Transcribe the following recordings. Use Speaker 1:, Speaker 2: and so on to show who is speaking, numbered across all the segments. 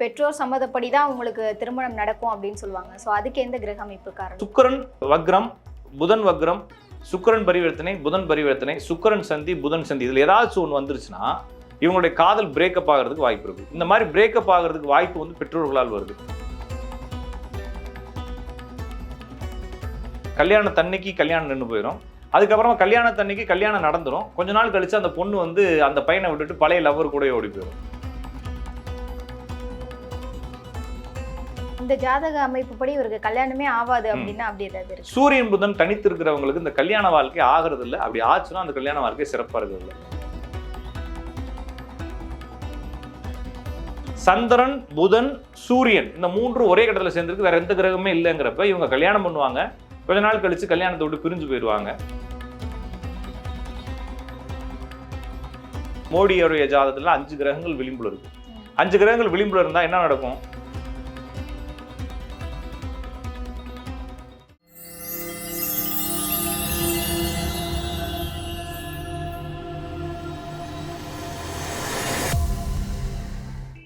Speaker 1: பெற்றோர் சம்மதப்படி தான் உங்களுக்கு திருமணம் நடக்கும் அப்படின்னு சொல்லுவாங்க. ஸோ அதுக்கு எந்த கிரக அமைப்பு காரணம்?
Speaker 2: சுக்கிரன் வக்ரம் புதன் வக்ரம் சுக்கிரன் பரிவர்த்தனை புதன் பரிவர்த்தனை சுக்கிரன் சந்தி புதன் சந்தி. இதில் ஏதாச்சும் ஒன்று வந்துருச்சுன்னா இவங்களுடைய காதல் பிரேக்கப் ஆகிறதுக்கு வாய்ப்பு இருக்கு. இந்த மாதிரி பிரேக்கப் ஆகிறதுக்கு வாய்ப்பு வந்து பெற்றோர்களால் வருது. கல்யாண தன்னைக்கு கல்யாணம் நின்று போயிடும் அதுக்கப்புறமா கல்யாண தன்னைக்கு கல்யாணம் நடந்துடும் கொஞ்ச நாள் கழிச்சு அந்த பொண்ணு வந்து அந்த பையனை விட்டுட்டு பழைய லவ்வர் கூட ஓடி போயிடும்
Speaker 1: இந்த ஜாதக அமைப்புப்படி இவருக்கு கல்யாணமே ஆகாது அப்படின்னா அப்படி ஏதாவது
Speaker 2: சூரியன் புதன் தனித்து இருக்கிறவங்களுக்கு இந்த கல்யாண வாழ்க்கை ஆகிறது இல்லை அப்படி ஆச்சுன்னா அந்த கல்யாண வாழ்க்கை சிறப்பாக இருக்கிறது சந்திரன் புதன் சூரியன் இந்த மூன்று ஒரே கட்டத்தில் சேர்ந்துருக்கு. வேற எந்த கிரகமே இல்லைங்கிறப்ப இவங்க கல்யாணம் பண்ணுவாங்க. கொஞ்ச நாள் கழிச்சு கல்யாணத்தை விட்டு பிரிஞ்சு போயிடுவாங்க. மோடியோடைய ஜாதகத்துல அஞ்சு கிரகங்கள் விளிம்புல இருக்கு. அஞ்சு கிரகங்கள் விளிம்புல இருந்தா என்ன நடக்கும்?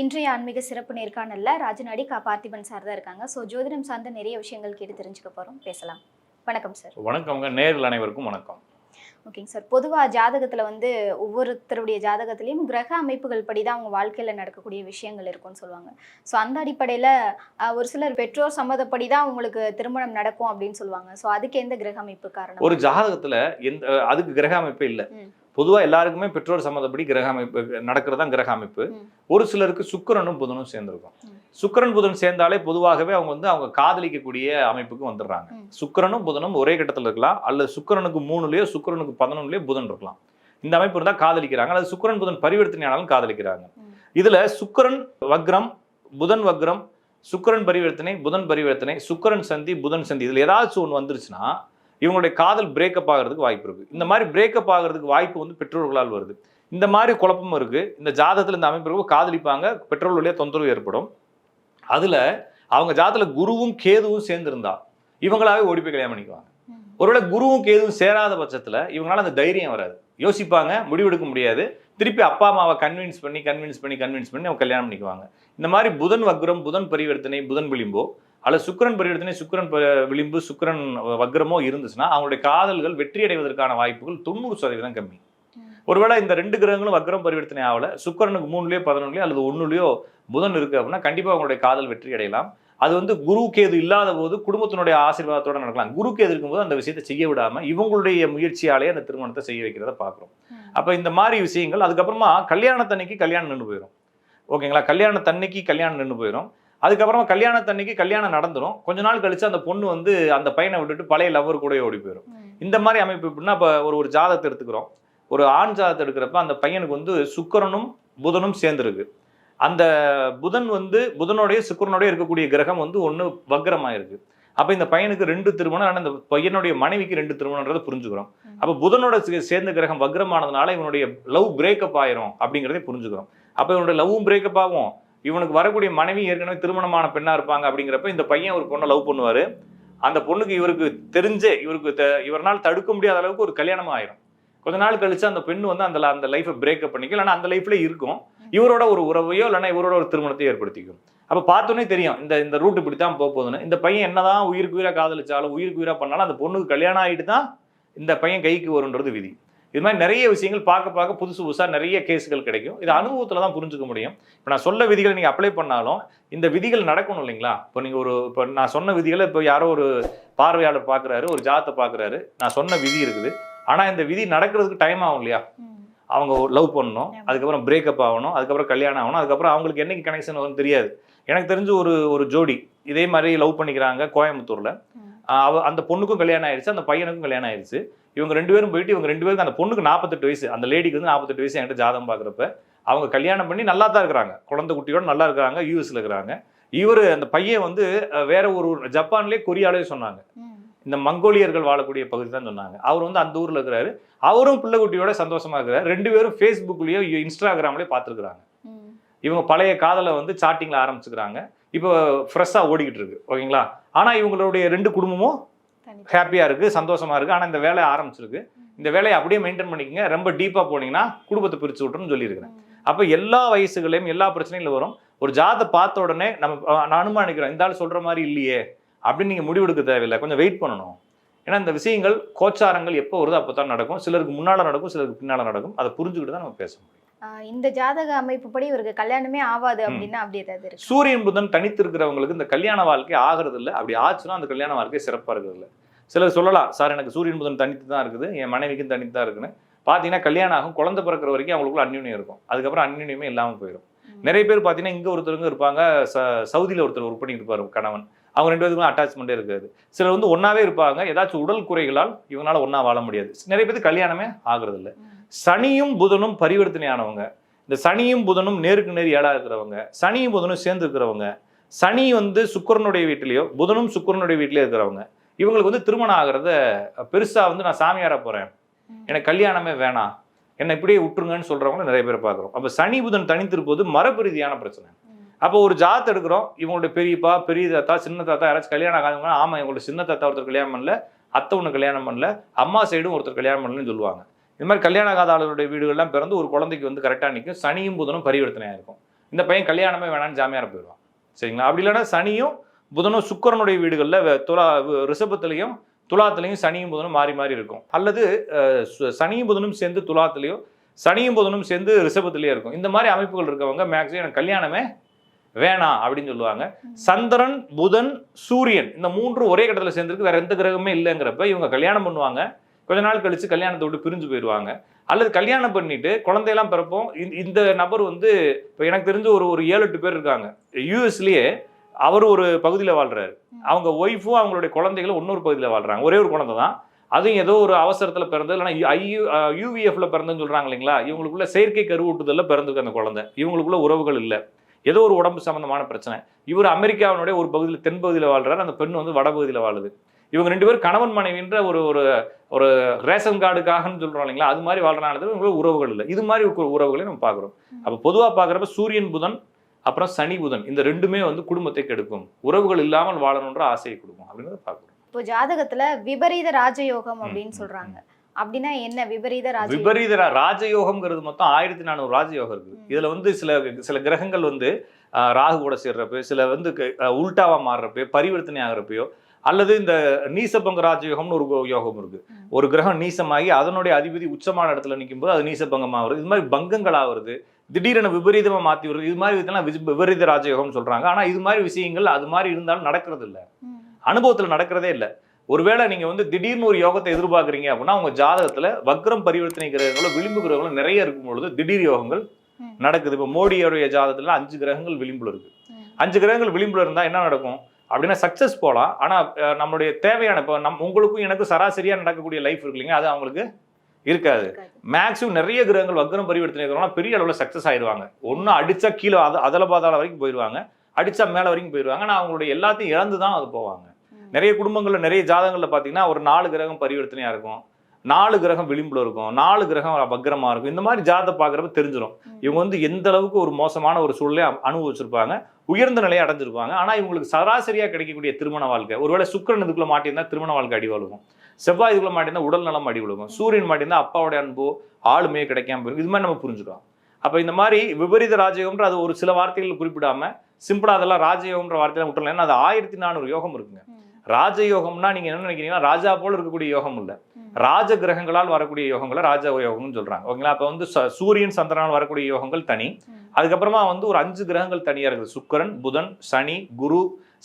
Speaker 1: இன்றைய ஆன்மீக சிறப்பு நேர்காணல்ல ராஜநாடி கா பார்த்திபன் சார் தான் இருக்காங்க. ஸோ ஜோதிடம் சார்ந்த நிறைய விஷயங்கள் கேட்டு தெரிஞ்சுக்க போறோம். பேசலாம். வணக்கம் சார்
Speaker 2: வணக்கம்ங்க நேர்கள் அனைவருக்கும் வணக்கம்.
Speaker 1: ஓகேங்க சார் பொதுவாக ஜாதகத்தில் வந்து ஒவ்வொருத்தருடைய ஜாதகத்திலையும் கிரக அமைப்புகள் படி தான் அவங்க வாழ்க்கையில் நடக்கக்கூடிய விஷயங்கள் இருக்கும்னு சொல்லுவாங்க. ஸோ அந்த அடிப்படையில் ஒரு சிலர் பெற்றோர் சம்மதப்படி தான் உங்களுக்கு திருமணம் நடக்கும் அப்படின்னு சொல்லுவாங்க. ஸோ அதுக்கு எந்த கிரக அமைப்பு காரணம்?
Speaker 2: ஒரு ஜாதகத்துல எந்த அதுக்கு கிரக அமைப்பே இல்லை.
Speaker 1: ம்.
Speaker 2: பொதுவா எல்லாருக்குமே பெற்றோர் சம்மதப்படி கிரக அமைப்பு நடக்கிறது தான் கிரக அமைப்பு. ஒரு சிலருக்கு சுக்கிரனும் புதனும் சேர்ந்திருக்கும். சுக்கிரன் புதன் சேர்ந்தாலே பொதுவாகவே அவங்க வந்து அவங்க காதலிக்கக்கூடிய அமைப்புக்கு வந்துடுறாங்க. சுக்கிரனும் புதனும் ஒரே கட்டத்தில் இருக்கலாம் அல்லது சுக்கிரனுக்கு மூணுலயோ சுக்கிரனுக்கு பதினொன்னுலயோ புதன் இருக்கலாம் இந்த அமைப்பு இருந்தால் காதலிக்கிறாங்க அல்லது சுக்கிரன் புதன் பரிவர்த்தனை ஆனாலும் காதலிக்கிறாங்க. இதுல சுக்கிரன் வக்ரம் புதன் வக்ரம் சுக்கிரன் பரிவர்த்தனை புதன் பரிவர்த்தனை சுக்கிரன் சந்தி புதன் சந்தி இதுல ஏதாச்சும் ஒன்று வந்துருச்சுன்னா இவங்களுடைய காதல் பிரேக்கப் ஆகிறதுக்கு வாய்ப்பு இருக்குது இந்த மாதிரி பிரேக்கப் ஆகிறதுக்கு வாய்ப்பு வந்து பெற்றோர்களால் வருது. இந்த மாதிரி குழப்பமும் இருக்குது இந்த ஜாதத்தில் இந்த அமைப்பு இருக்கும் காதலிப்பாங்க. பெற்றோர் வழியாக தொந்தரவு ஏற்படும். அதில் அவங்க ஜாதத்தில் குருவும் கேதுவும் சேர்ந்துருந்தா இவங்களாவே ஓடி போய் கல்யாணம் பண்ணிக்குவாங்க. ஒருவேளை குருவும் கேதுவும் சேராத பட்சத்தில் இவங்களால அந்த தைரியம் வராது. யோசிப்பாங்க. முடிவெடுக்க முடியாது. திருப்பி அப்பா அம்மாவை கன்வின்ஸ் பண்ணி கன்வின்ஸ் பண்ணி கன்வின்ஸ் பண்ணி அவங்க கல்யாணம் பண்ணிக்குவாங்க. இந்த மாதிரி புதன் வக்ரம் புதன் பரிவர்த்தனை புதன் விளிம்போ அல்லது சுக்கிரன் பரிவர்த்தனை சுக்கிரன் விளிம்பு சுக்கிரன் வக்ரமோ இருந்துச்சுன்னா அவங்களுடைய காதல்கள் வெற்றி அடைவதற்கான வாய்ப்புகள் தொண்ணூறு சதவீதம் கம்மி. ஒருவேளை இந்த ரெண்டு கிரகங்களும் வக்ரம் பரிவர்த்தனை ஆகல சுக்கிரனுக்கு மூணுலயோ பதினொன்றுலயோ அல்லது ஒண்ணுலயோ புதன் இருக்கு அப்படின்னா கண்டிப்பா அவங்களுடைய காதல் வெற்றி அடையலாம் அது வந்து குரு கேது இல்லாத போது குடும்பத்தினுடைய ஆசீர்வாதத்தோட நடக்கலாம். குரு கேது இருக்கும்போது அந்த விஷயத்தை செய்ய விடாம இவங்களுடைய முயற்சியாலே அந்த திருமணத்தை செய்ய வைக்கிறத பார்க்குறோம். அப்ப இந்த மாதிரி விஷயங்கள் அதுக்கப்புறமா கல்யாணத்தன்னைக்கு கல்யாணம் நின்று போயிடும் ஓகேங்களா? கல்யாணத்தன்னைக்கு கல்யாணம் நின்று போயிடும் அதுக்கப்புறமா கல்யாணத்தன்னைக்கு கல்யாணம் நடந்துரும். கொஞ்ச நாள் கழிச்சு அந்த பொண்ணு வந்து அந்த பையனை விட்டுட்டு பழைய லவ்வர் கூட ஓடி போயிடும். இந்த மாதிரி அமைப்பு எப்படின்னா இப்போ ஒரு ஒரு ஜாதகத்தை எடுத்துக்கிறோம். ஒரு ஆண் ஜாதகத்தை எடுக்கிறப்ப அந்த பையனுக்கு வந்து சுக்கிரனும் புதனும் சேர்ந்துருக்கு. அந்த புதன் வந்து புதனோடைய சுக்கிரனோடய இருக்கக்கூடிய கிரகம் வந்து ஒன்று வக்ரமாயிருக்கு. அப்போ இந்த பையனுக்கு ரெண்டு திருமணம் ஆனால் இந்த பையனுடைய மனைவிக்கு ரெண்டு திருமணன்றதை புரிஞ்சுக்கிறோம். அப்போ புதனோட சேர்ந்த கிரகம் வக்ரமானதுனால இவனுடைய லவ் பிரேக்கப் ஆயிரும் அப்படிங்கிறதை புரிஞ்சுக்கிறோம். அப்போ இவனுடைய லவ்வும் பிரேக்கப் ஆகும். இவனுக்கு வரக்கூடிய மனைவி ஏற்கனவே திருமணமான பெண்ணாக இருப்பாங்க அப்படிங்கிறப்ப இந்த பையன் ஒரு பொண்ணை லவ் பண்ணுவார். அந்த பொண்ணுக்கு இவருக்கு தெரிஞ்சே இவருக்கு த- இவரால் தடுக்க முடியாத அளவுக்கு ஒரு கல்யாணம் ஆயிரும். கொஞ்ச நாள் கழிச்சு அந்த பெண் வந்து அந்த அந்த லைஃபை பிரேக்கப் பண்ணிக்கும். இல்லைன்னா அந்த லைஃப்ல இருக்கும். இவரோட ஒரு உறவையோ இல்லைன்னா இவரோட ஒரு திருமணத்தையோ ஏற்படுத்திக்கும். அப்போ பார்த்தோன்னே தெரியும் இந்த இந்த ரூட் இப்படி தான் போக போகுதுன்னு. இந்த பையன் என்னதான் உயிருக்கு உயிராக காதலிச்சாலும் உயிருக்கு உயிராக பண்ணாலும் அந்த பொண்ணுக்கு கல்யாணம் ஆகிட்டு தான் இந்த பையன் கைக்கு வருன்றது விதி. இது மாதிரி நிறைய விஷயங்கள் பார்க்க பார்க்க புதுசு புதுசாக நிறைய கேஸுகள் கிடைக்கும். இது அனுபவத்தில் தான் புரிஞ்சுக்க முடியும். இப்போ நான் சொல்ல விதிகள் நீங்கள் அப்ளை பண்ணாலும் இந்த விதிகள் நடக்கணும் இல்லைங்களா? இப்போ நீங்கள் ஒரு இப்போ நான் சொன்ன விதிகளை இப்போ யாரோ ஒரு பார்வையாளர் பார்க்குறாரு ஒரு ஜாத்தை பார்க்குறாரு நான் சொன்ன விதி இருக்குது. ஆனால் இந்த விதி நடக்கிறதுக்கு டைம் ஆகும் இல்லையா. அவங்க லவ் பண்ணணும். அதுக்கப்புறம் பிரேக்கப் ஆகணும். அதுக்கப்புறம் கல்யாணம் ஆகணும். அதுக்கப்புறம் அவங்களுக்கு என்னைக்கு கனெக்ஷன் வரும்னு தெரியாது. எனக்கு தெரிஞ்சு ஒரு ஒரு ஜோடி இதே மாதிரி லவ் பண்ணிக்கிறாங்க கோயம்புத்தூர்ல. அந்த பொண்ணுக்கும் கல்யாணம் ஆயிடுச்சு அந்த பையனுக்கும் கல்யாணம் ஆயிடுச்சு இவங்க ரெண்டு பேரும் போயிட்டு இவங்க ரெண்டு பேருக்கு அந்த பொண்ணுக்கு நாற்பத்தெட்டு வயசு அந்த லேடிக்கு வந்து நாற்பத்தெட்டு வயசு என்கிட்ட ஜாதகம் பார்க்குறப்ப அவங்க கல்யாணம் பண்ணி நல்லா தான் இருக்கிறாங்க. குழந்தை குட்டியோட நல்லா இருக்கிறாங்க யூஎஸ்ல இருக்கிறாங்க. இவர் அந்த பையன் வந்து வேற ஒரு ஜப்பான்லேயே கொரியாலே சொன்னாங்க. இந்த மங்கோலியர்கள் வாழக்கூடிய பகுதி தான் சொன்னாங்க. அவர் வந்து அந்த ஊர்ல இருக்கிறாரு. அவரும் பிள்ளைக்குட்டியோட சந்தோஷமா இருக்கிறாரு. ரெண்டு பேரும் ஃபேஸ்புக்லயோ இன்ஸ்டாகிராம்லயோ பார்த்துருக்குறாங்க. இவங்க பழைய காதலை வந்து சாட்டிங்ல ஆரம்பிச்சுக்கிறாங்க. இப்போ ஃப்ரெஷ்ஷாக ஓடிக்கிட்டு இருக்கு. ஓகேங்களா? ஆனா இவங்களுடைய ரெண்டு குடும்பமும்
Speaker 1: தனி-
Speaker 2: ஹாப்பியா இருக்கு சந்தோஷமா இருக்கு. ஆனா இந்த வேலை ஆரம்பிச்சிருக்கு. இந்த வேலையை அப்படியே மெயின்டைன் பண்ணிக்கங்க. ரொம்ப டீப்பா போனீங்கன்னா குடும்பத்தை பிரிச்சு விட்டுருன்னு சொல்லியிருக்கிறேன். அப்ப எல்லா வயசுகளையும் எல்லா பிரச்சனைகளும் வரும். ஒரு ஜாதை பார்த்த உடனே நம்ம நான் அனுமானிக்கிறேன் இந்த ஆள் சொல்ற மாதிரி இல்லையே அப்படின்னு நீங்க முடிவெடுக்க தேவையில்லை. கொஞ்சம் வெயிட் பண்ணணும். ஏன்னா இந்த விஷயங்கள் கோச்சாரங்கள் எப்போ வருதோ அப்போ தான் நடக்கும். சிலருக்கு முன்னால நடக்கும் சிலருக்கு பின்னால நடக்கும். அதை புரிஞ்சுக்கிட்டு தான் நம்ம பேச முடியும்.
Speaker 1: இந்த ஜாதக அமைப்புப்படி இவருக்கு கல்யாணமே ஆகாது அப்படின்னா அப்படி ஏதாவது இருக்கு?
Speaker 2: சூரியன் புதன் தனித்து இருக்கிறவங்களுக்கு இந்த கல்யாண வாழ்க்கை ஆகிறது இல்லை அப்படி ஆச்சுன்னா அந்த கல்யாண வாழ்க்கை சிறப்பாக இருக்கிறது இல்லை சிலர் சொல்லலாம் சார் எனக்கு சூரியன் புதன் தனித்து தான் இருக்குது. என் மனைவிக்கும் தனித்து தான் இருக்குன்னு. பார்த்தீங்கன்னா கல்யாணம் ஆகும் குழந்தை பிறக்கிற வரைக்கும் அவங்களுக்குள்ள அந்யூன்யம் இருக்கும். அதுக்கப்புறம் அந்யூன்யமே இல்லாமல் போயிடும். நிறைய பேர் பார்த்தீங்கன்னா இங்கே ஒருத்தருங்க இருப்பாங்க ச சவுதியில் ஒருத்தர் ஒர்க் பண்ணிட்டு இருப்பாரு கணவன். அவங்க ரெண்டு பேருக்கும் அட்டாச்மெண்ட்டே இருக்காது. சிலர் வந்து ஒன்றாவே இருப்பாங்க. ஏதாச்சும் உடல் குறைகளால் இவங்களால ஒன்றா வாழ முடியாது. நிறைய பேருக்கு கல்யாணமே ஆகிறது இல்லை. சனியும் புதனும் பரிவர்த்தனையானவங்க. இந்த சனியும் புதனும் நேருக்கு நேர் ஏழா இருக்கிறவங்க. சனியும் புதனும் சேர்ந்து இருக்கிறவங்க. சனி வந்து சுக்கிரனுடைய வீட்டிலேயோ புதனும் சுக்கிரனுடைய வீட்டிலேயோ இருக்கிறவங்க. இவங்களுக்கு வந்து திருமணம் ஆகிறத பெருசா வந்து நான் சாமியாரா போறேன்.
Speaker 1: ம்.
Speaker 2: எனக்கு கல்யாணமே வேணாம். என்னை இப்படியே விட்டுருங்கன்னு சொல்றவங்க நிறைய பேர் பார்க்குறோம். அப்போ சனி புதன் தனித்திருப்பது மரபு ரீதியான பிரச்சனை. அப்போ ஒரு ஜாத் எடுக்கிறோம். இவங்களுடைய பெரியப்பா பெரிய தாத்தா சின்ன தாத்தா யாராச்சும் கல்யாணம் ஆகாதவங்க ஆமா இவங்களோட சின்ன தாத்தா ஒருத்தர் கல்யாணம் பண்ணல அத்தை ஒன்று கல்யாணம் பண்ணல அம்மா சைடும் ஒருத்தர் கல்யாணம் பண்ணலன்னு சொல்லுவாங்க. இந்த மாதிரி கல்யாணம் ஆகாத ஆளுடைய வீடுகள்லாம் பிறந்து ஒரு குழந்தைக்கு வந்து கரெக்டாக நிற்கும் சனியும் புதனும் பரிவர்த்தனையாக இருக்கும். இந்த பையன் கல்யாணமே வேணாம்னு ஜாமியார போயிடுவான். சரிங்களா? அப்படி இல்லைன்னா சனியும் புதனும் சுக்கிரனுடைய வீடுகளில் துலா ரிஷபத்துலையும் துலாத்துலையும் சனியும் புதனும் மாறி மாறி இருக்கும். அல்லது சனியும் புதனும் சேர்ந்து துலாத்துலையும் சனியும் புதனும் சேர்ந்து ரிஷபத்துலேயே இருக்கும். இந்த மாதிரி அமைப்புகள் இருக்கவங்க மேக்ஸிமம் எனக்கு கல்யாணமே வேணாம் அப்படின்னு சொல்லுவாங்க. சந்திரன் புதன் சூரியன் இந்த மூன்று ஒரே கட்டத்தில் சேர்ந்துருக்கு. வேற எந்த கிரகமே இல்லைங்கிறப்ப இவங்க கல்யாணம் பண்ணுவாங்க. கொஞ்ச நாள் கழிச்சு கல்யாணத்தை விட்டு பிரிஞ்சு போயிடுவாங்க. அல்லது கல்யாணம் பண்ணிட்டு குழந்தையெல்லாம் பிறப்போம் இந்த- நபர் வந்து இப்போ எனக்கு தெரிஞ்ச ஒரு ஒரு ஏழு எட்டு பேர் இருக்காங்க. யூஎஸ்லயே அவர் ஒரு பகுதியில் வாழ்றாரு. அவங்க ஒய்ஃபும் அவங்களுடைய குழந்தைகளும் இன்னொரு பகுதியில் வாழ்றாங்க. ஒரே ஒரு குழந்தை தான். அதுவும் ஏதோ ஒரு அவசரத்தில் பிறந்தது இல்லைன்னா ஐயு யூவிஎஃப்ல பிறந்ததுன்னு சொல்றாங்க இல்லைங்களா? இவங்களுக்குள்ள செயற்கை கருவூட்டுதல்ல பிறந்திருக்கு அந்த குழந்தை. இவங்களுக்குள்ள உறவுகள் இல்லை. ஏதோ ஒரு உடம்பு சம்பந்தமான பிரச்சனை. இவர் அமெரிக்காவினுடைய ஒரு பகுதியில் தென்பகுதியில் வாழ்றாரு. அந்த பெண் வந்து வடபகுதியில் வாழுது. இவங்க ரெண்டு பேரும் கணவன் மனைவின்ற ஒரு ஒரு ஒரு ரேஷன் கார்டுக்காகன்னு சொல்றோம் இல்லைங்களா? அது மாதிரி வாழ்றனால இவங்களுக்கு உறவுகள் இல்லை. இது மாதிரி உறவுகளை நம்ம பார்க்குறோம். அப்போ பொதுவாக பார்க்குறப்ப சூரியன் புதன் அப்புறம் சனி புதன் இந்த ரெண்டுமே வந்து குடும்பத்தை கெடுக்கும். உறவுகள் இல்லாமல் வாழணுன்ற ஆசையை கொடுக்கும். அப்படின்றத பார்க்குறோம்.
Speaker 1: இப்போ ஜாதகத்துல விபரீத ராஜயோகம் அப்படின்னு சொல்றாங்க. அப்படின்னா என்ன? விபரீத ராஜயோகம்?
Speaker 2: விபரீத ராஜயோகம்ங்கிறது மொத்தம் ஆயிரத்தி நானூறு ராஜயோகம் இருக்குது
Speaker 1: ம்.
Speaker 2: இதுல வந்து சில சில கிரகங்கள் வந்து ராகு கூட சேர்றப்ப சில வந்து உல்டாவா மாறுறப்ப பரிவர்த்தனை ஆகிறப்பயோ அல்லது இந்த நீசபங்க ராஜயோகம்னு ஒரு யோகம் இருக்கு. ஒரு கிரகம் நீசமாகி அதனுடைய அதிபதி உச்சமான இடத்துல நிற்கும் போது அது நீசபங்கம் ஆகுறது இது மாதிரி பங்கங்கள் ஆகுறது திடீரென விபரீதமா மாத்தி வருது. இது மாதிரி இதெல்லாம் விபரீத ராஜயோகம்னு சொல்றாங்க. ஆனா இது மாதிரி விஷயங்கள் அது மாதிரி இருந்தாலும் நடக்கிறது இல்ல. அனுபவத்துல நடக்கிறதே இல்லை. ஒருவேளை நீங்க வந்து திடீர்னு ஒரு யோகத்தை எதிர்பார்க்குறீங்க அப்படின்னா உங்க ஜாதகத்துல வக்ரம் பரிவர்த்தனை கிரகங்களும் விளிம்பு கிரகங்களும் நிறைய இருக்கும் பொழுது திடீர் யோகங்கள்.
Speaker 1: நடக்குது.
Speaker 2: இப்போ மோடியோடைய ஜாதகத்துல அஞ்சு கிரகங்கள் விளிம்புல இருக்கு.
Speaker 1: ம்.
Speaker 2: அஞ்சு கிரகங்கள் விளிம்புல இருந்தா என்ன நடக்கும்? அப்படின்னா சக்சஸ் போகலாம் ஆனா அஹ், நம்மளுடைய தேவையான இப்போ நம் உங்களுக்கும் எனக்கும் சராசரியா நடக்கக்கூடிய லைஃப் இருக்கு இல்லைங்க அது அவங்களுக்கு இருக்காது. மேக்ஸிமம் நிறைய கிரகங்கள் வக்ரம் பரிவர்த்தனை இருக்கிறவங்க பெரிய அளவில் சக்ஸஸ் ஆயிடுவாங்க. ஒன்றும் அடிச்சா கீழே அத அதல பாதாள வரைக்கும் போயிடுவாங்க. அடிச்சா மேலே வரைக்கும் போயிடுவாங்க. ஆனால் அவங்களுடைய எல்லாத்தையும் இழந்து தான் அது போவாங்க. நிறைய குடும்பங்களில் நிறைய ஜாதகங்கள்ல பார்த்தீங்கன்னா ஒரு நாலு கிரகம் பரிவர்த்தனையாக இருக்கும். நாலு கிரகம் விளிம்புல இருக்கும் நாலு கிரகம் வக்ரமா இருக்கும். இந்த மாதிரி ஜாதகம் பார்க்குறப்ப தெரிஞ்சிடும். இவங்க வந்து எந்த அளவுக்கு ஒரு மோசமான ஒரு சூழ்நிலை அனுபவிச்சிருப்பாங்க உயர்ந்த நிலையை அடைஞ்சிருப்பாங்க. ஆனால் இவங்களுக்கு சராசரியாக கிடைக்கக்கூடிய திருமண வாழ்க்கை ஒருவேளை சுக்கிரன் இதுக்குள்ள மாட்டியிருந்தா திருமண வாழ்க்கை அடி விழுகும். செவ்வாய் இதுக்குள்ள மாட்டியிருந்தா உடல் நலம் அடி விழுகும். சூரியன் மாட்டியிருந்தா அப்பாவுடைய அன்போ ஆளுமையோ கிடைக்காம போயிருக்கும் இது மாதிரி நம்ம புரிஞ்சுக்கலாம். அப்போ இந்த மாதிரி விபரீத ராஜயோகம்ன்ற அது ஒரு சில வார்த்தைகள் குறிப்பிடாம சிம்பிளா அதெல்லாம் ராஜயோகம்ன்ற வார்த்தையில விட்டுறலாம். ஏன்னா அது ஆயிரத்தி நானூறு யோகம் இருக்குங்க. ராஜயோகம்னா நீங்க என்ன நினைக்கிறீங்கன்னா ராஜா போல இருக்கக்கூடிய யோகம் இல்ல. ராஜ கிரகங்களால் வரக்கூடிய யோகங்களை ராஜ யோகம்னு சொல்றாங்க. ஓகேங்களா? அப்ப வந்து சூரியன் சந்திரனால் வரக்கூடிய யோகங்கள் தனி. அதுக்கப்புறமா வந்து ஒரு அஞ்சு கிரகங்கள் தனியா இருக்குது. சுக்கிரன் புதன் சனி குரு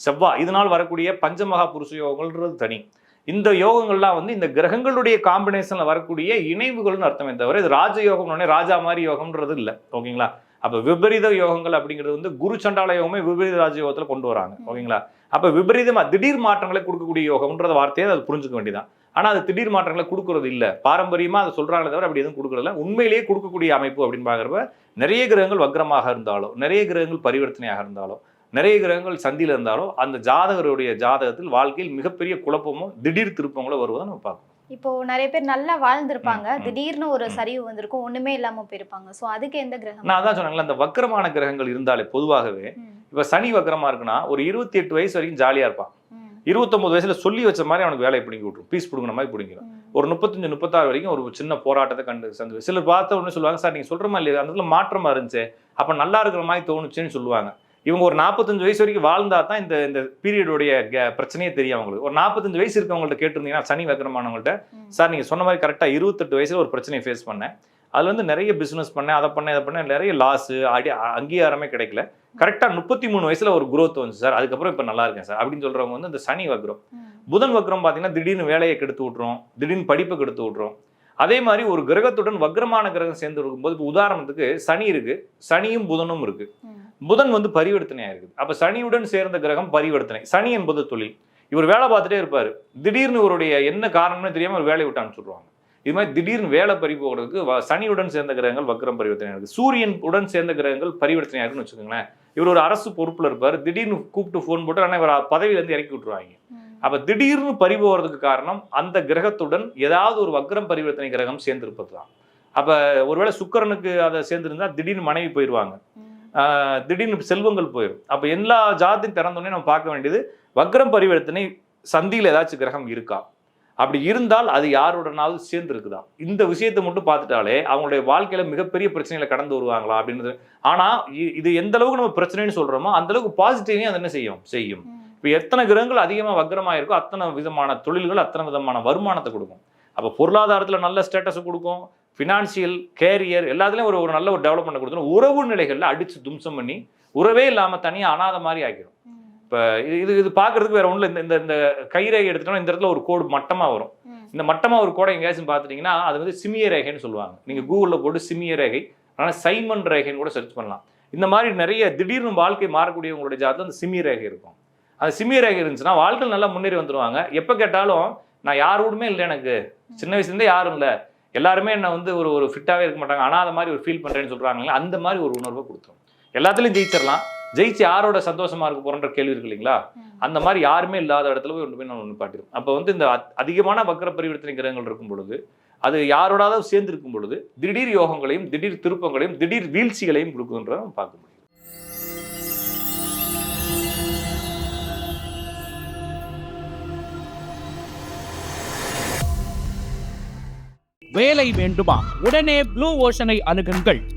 Speaker 2: செவ்வாய் இதனால் வரக்கூடிய பஞ்சமகா புருஷ யோகங்கள்ன்றது தனி. இந்த யோகங்கள்லாம் வந்து இந்த கிரகங்களுடைய காம்பினேஷன்ல வரக்கூடிய இணைவுகள்னு அர்த்தமே தவிர இது ராஜயோகம் உடனே ராஜா மாதிரி யோகம்ன்றது இல்லை. ஓகேங்களா? அப்ப விபரீத யோகங்கள் அப்படிங்கிறது வந்து குரு சண்டால யோகமே விபரீத ராஜயோகத்துல கொண்டு வராங்க. ஓகேங்களா? அப்ப விபரீதமா திடீர் மாற்றங்களை கொடுக்கக்கூடிய யோகம்ன்றத வார்த்தையை அது புரிஞ்சுக்க வேண்டியதான் ஆனா அது திடீர் மாற்றங்களை கொடுக்கறது இல்ல. பாரம்பரியமா அதை சொல்றாங்களே தவிர அப்படி எதுவும் கொடுக்கறதில்ல. உண்மையிலேயே கொடுக்கக்கூடிய அமைப்பு அப்படின்னு பாக்குறப்ப நிறைய கிரகங்கள் வக்ரமாக இருந்தாலும் நிறைய கிரகங்கள் பரிவர்த்தனையாக இருந்தாலும் நிறைய கிரகங்கள் சந்தியில இருந்தாலும் அந்த ஜாதகருடைய ஜாதகத்தில் வாழ்க்கையில் மிகப்பெரிய குழப்பமோ திடீர் திருப்பங்களோ வருவதை நம்ம பார்க்கணும்.
Speaker 1: இப்போ நிறைய பேர் நல்லா வாழ்ந்திருப்பாங்க. திடீர்னு ஒரு. சரிவு வந்திருக்கும். ஒண்ணுமே இல்லாம போயிருப்பாங்க. சோ அதுக்கு எந்த கிரகம்?
Speaker 2: நான் அதான் சொன்னேன்ல அந்த வக்கரமான கிரகங்கள் இருந்தாலே பொதுவாகவே இப்ப சனி வக்கரமா இருக்குன்னா ஒரு இருபத்தி எட்டு வயசு வரைக்கும் ஜாலியா இருப்பான்.
Speaker 1: இருபத்தொம்பது
Speaker 2: இருபத்தொன்பது வயசுல சொல்லி வச்ச மாதிரி அவனுக்கு வேலையை பிடிங்கி விட்டுரும். பீஸ் பிடுங்கிற மாதிரி பிடிங்கிடும் ஒரு முப்பத்தஞ்சு முப்பத்தாறு வரைக்கும் ஒரு சின்ன போராட்டத்தை கண்டு சந்து சிலர் பார்த்த உடனே சொல்லுவாங்க சார் நீங்க சொல்ற மாதிரி அந்த இடத்துல மாற்றமா இருந்துச்சு அப்ப நல்லா இருக்கிற மாதிரி தோணுச்சுன்னு சொல்லுவாங்க. இவங்க ஒரு நாற்பத்தஞ்சு வயசு வரைக்கும் வாழ்ந்தா தான் இந்த இந்த பீரியடுடைய பிரச்சனையே தெரியும் அவங்களுக்கு. ஒரு நாற்பத்தஞ்சு வயசு இருக்கவங்கள்ட்ட கேட்டிருந்தீங்கன்னா சனி வக்கரமானவங்கள்ட்ட சார் நீங்கள் சொன்ன மாதிரி கரெக்டாக இருபத்தெட்டு வயசுல ஒரு பிரச்சனையை ஃபேஸ் பண்ணேன். அதுல வந்து நிறைய பிஸ்னஸ் பண்ணேன் அதை பண்ணேன் இதை பண்ணேன். நிறைய லாஸு அடி அங்கீகாரமே கிடைக்கல. கரெக்டாக முப்பத்தி மூணு வயசுல ஒரு growth வந்துச்சு சார். அதுக்கப்புறம் இப்போ நல்லா இருக்கேன் சார். அப்படின்னு சொல்றவங்க வந்து இந்த சனி வக்ரம். புதன் வக்ரம் பார்த்தீங்கன்னா திடீர்னு வேலையை கெடுத்து விட்ரும் திடீர்னு படிப்பை கெடுத்து விட்ரும் அதே மாதிரி ஒரு கிரகத்துடன் வக்ரமான கிரகம் சேர்ந்து இருக்கும்போது இப்போ உதாரணத்துக்கு சனி இருக்கு சனியும் புதனும் இருக்கு. புதன் வந்து பரிவர்த்தனையா இருக்குது அப்ப சனியுடன் சேர்ந்த கிரகம் பரிவர்த்தனை. சனி என்பது தொழில். இவர் வேலை பார்த்துட்டே இருப்பாரு. திடீர்னு இவருடைய என்ன காரணம்னு தெரியாம ஒரு வேலையை விட்டு அனுப்பிச்சுடுவாங்க. இது மாதிரி திடீர்னு வேலை பறி போகிறதுக்கு சனியுடன் சேர்ந்த கிரகங்கள் வக்ரம் பரிவர்த்தனை இருக்கு. சூரியன் உடன் சேர்ந்த கிரகங்கள் பரிவர்த்தனை இருக்குன்னு வச்சுக்கோங்களேன். இவர் ஒரு அரசு பொறுப்புல இருப்பாரு. திடீர்னு கூப்பிட்டு ஃபோன் போட்டு ஆனால் இவர் பதவியில இருந்து இறக்கி விட்டுருவாங்க. அப்ப திடீர்னு பறி போகிறதுக்கு காரணம் அந்த கிரகத்துடன் ஏதாவது ஒரு வக்ரம் பரிவர்த்தனை கிரகம் சேர்ந்திருப்பது தான் அப்ப ஒருவேளை சுக்கிரனுக்கு அதை சேர்ந்திருந்தா திடீர்னு மனைவி போயிடுவாங்க திடீர்னு செல்வங்கள் போயிடும் அப்ப எல்லா ஜாதியும் திறந்தோடனே நம்ம பார்க்க வேண்டியது வக்ரம் பரிவர்த்தனை சந்தியில் ஏதாச்சும் கிரகம் இருக்கா? அப்படி இருந்தால் அது யாருடனாவது சேர்ந்து இருக்குதா இந்த விஷயத்தை மட்டும் பார்த்துட்டாலே அவங்களுடைய வாழ்க்கையில மிகப்பெரிய பிரச்சனைகளை கடந்து வருவாங்களா அப்படின்றது. ஆனா இது எந்த அளவுக்கு நம்ம பிரச்சனைன்னு சொல்றோமோ அந்த அளவுக்கு பாசிட்டிவையும் அது என்ன செய்யும்? செய்யும். இப்போ எத்தனை கிரகங்கள் அதிகமா வக்ரமா இருக்கோ அத்தனை விதமான தொழில்கள் அத்தனை விதமான வருமானத்தை கொடுக்கும். அப்போ பொருளாதாரத்துல நல்ல ஸ்டேட்டஸை கொடுக்கும். ஃபினான்சியல் கேரியர் எல்லாத்துலயும் ஒரு ஒரு நல்ல ஒரு டெவலப்மெண்ட் கொடுத்துரும் உறவு நிலைகள்ல அடிச்சு தும்சம் பண்ணி உறவே இல்லாம தனியா அனாத மாதிரி ஆக்கிடும்
Speaker 1: ம்.
Speaker 2: இப்போ இது இது இது பார்க்கறதுக்கு வேற ஒன்றும் இந்த இந்த இந்த கைரேகை எடுத்துட்டோம்னா இந்த இடத்துல ஒரு கோடு மட்டமா வரும். இந்த மட்டமா ஒரு கோடை எங்கேயாச்சும் பார்த்துட்டீங்கன்னா அது வந்து சிமிய ரேகைன்னு சொல்லுவாங்க. நீங்க கூகுளில் போட்டு சிமிய ரேகை ஆனால் சைமன் ரேகைன்னு கூட சர்ச் பண்ணலாம். இந்த மாதிரி நிறைய திடீர்னு வாழ்க்கை மாறக்கூடியவங்களுடைய ஜாதகம் அந்த சிமிய ரேகை இருக்கும். அந்த சிமிய ரேகை இருந்துச்சுன்னா வாழ்க்கையில் நல்லா முன்னேறி வந்துருவாங்க. எப்போ கேட்டாலும் நான் யாரோடுமே இல்லை எனக்கு. சின்ன வயசுலேருந்தே யாரும் இல்லை. எல்லாருமே என்ன வந்து ஒரு ஒரு ஃபிட்டாகவே இருக்க மாட்டாங்க. ஆனால் மாதிரி ஒரு ஃபீல் பண்ணுறேன்னு சொல்கிறாங்களே அந்த மாதிரி ஒரு உணர்வை கொடுத்துரும். எல்லாத்துலேயும் ஜெயிச்சிடலாம். ஜெயிச்சு யாரோட சந்தோஷமா இருக்க போறன்ற கேள்வி இருக்கு இல்லைங்களா. அந்த மாதிரி யாருமே இல்லாத இடத்துல போய் கொண்டு போய் நம்ம நிப்பாட்டிடும் அப்போ வந்து இந்த அத்- அதிகமான வக்கர பரிவர்த்தனை கிரகங்கள் இருக்கும் பொழுது அது யாரோடாவது சேர்ந்து இருக்கும் பொழுது திடீர் யோகங்களையும் திடீர் திருப்பங்களையும் திடீர் வீழ்ச்சிகளையும் கொடுக்குன்றத நம்ம பார்க்க முடியும்.
Speaker 3: வேலை வேண்டுமா? உடனே ப்ளூ ஓஷனை அணுகுங்கள்.